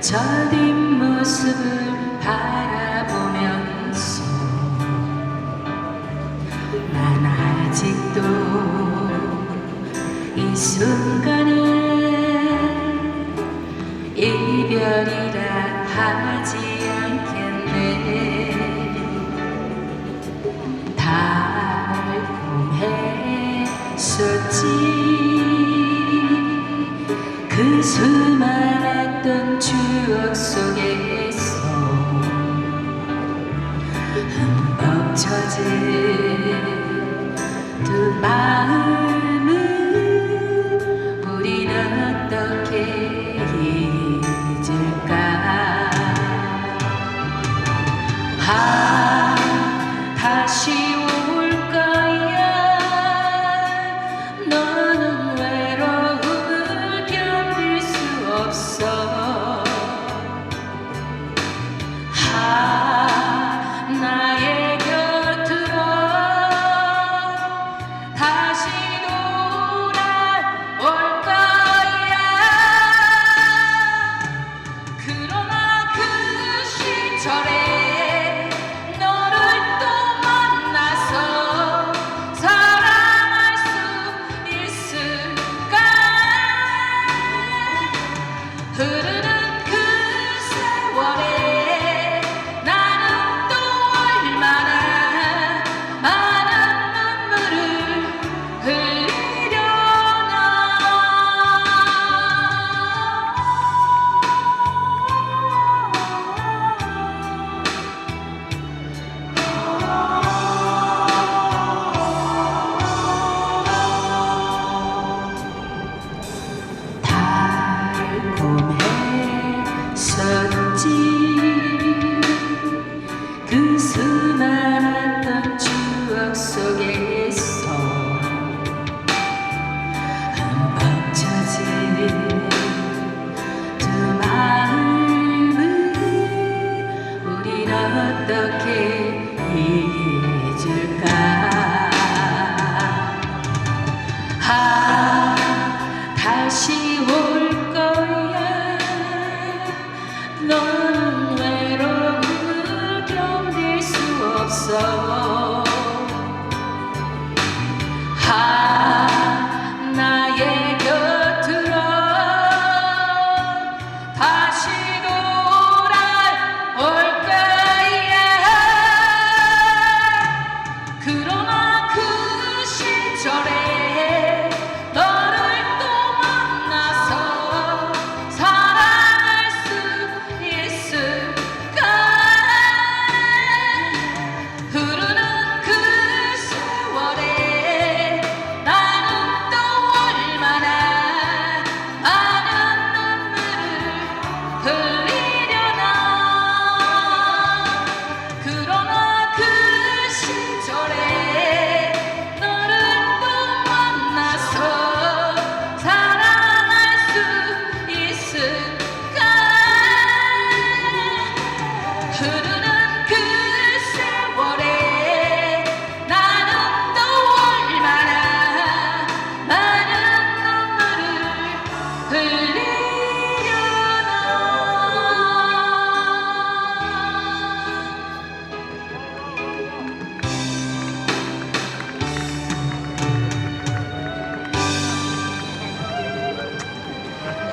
저 뒷모습을 바라보면서 난 아직도 이 순간을 이별이라 하지 않겠네. 달콤했었지 그 순간 만났던 추억 속에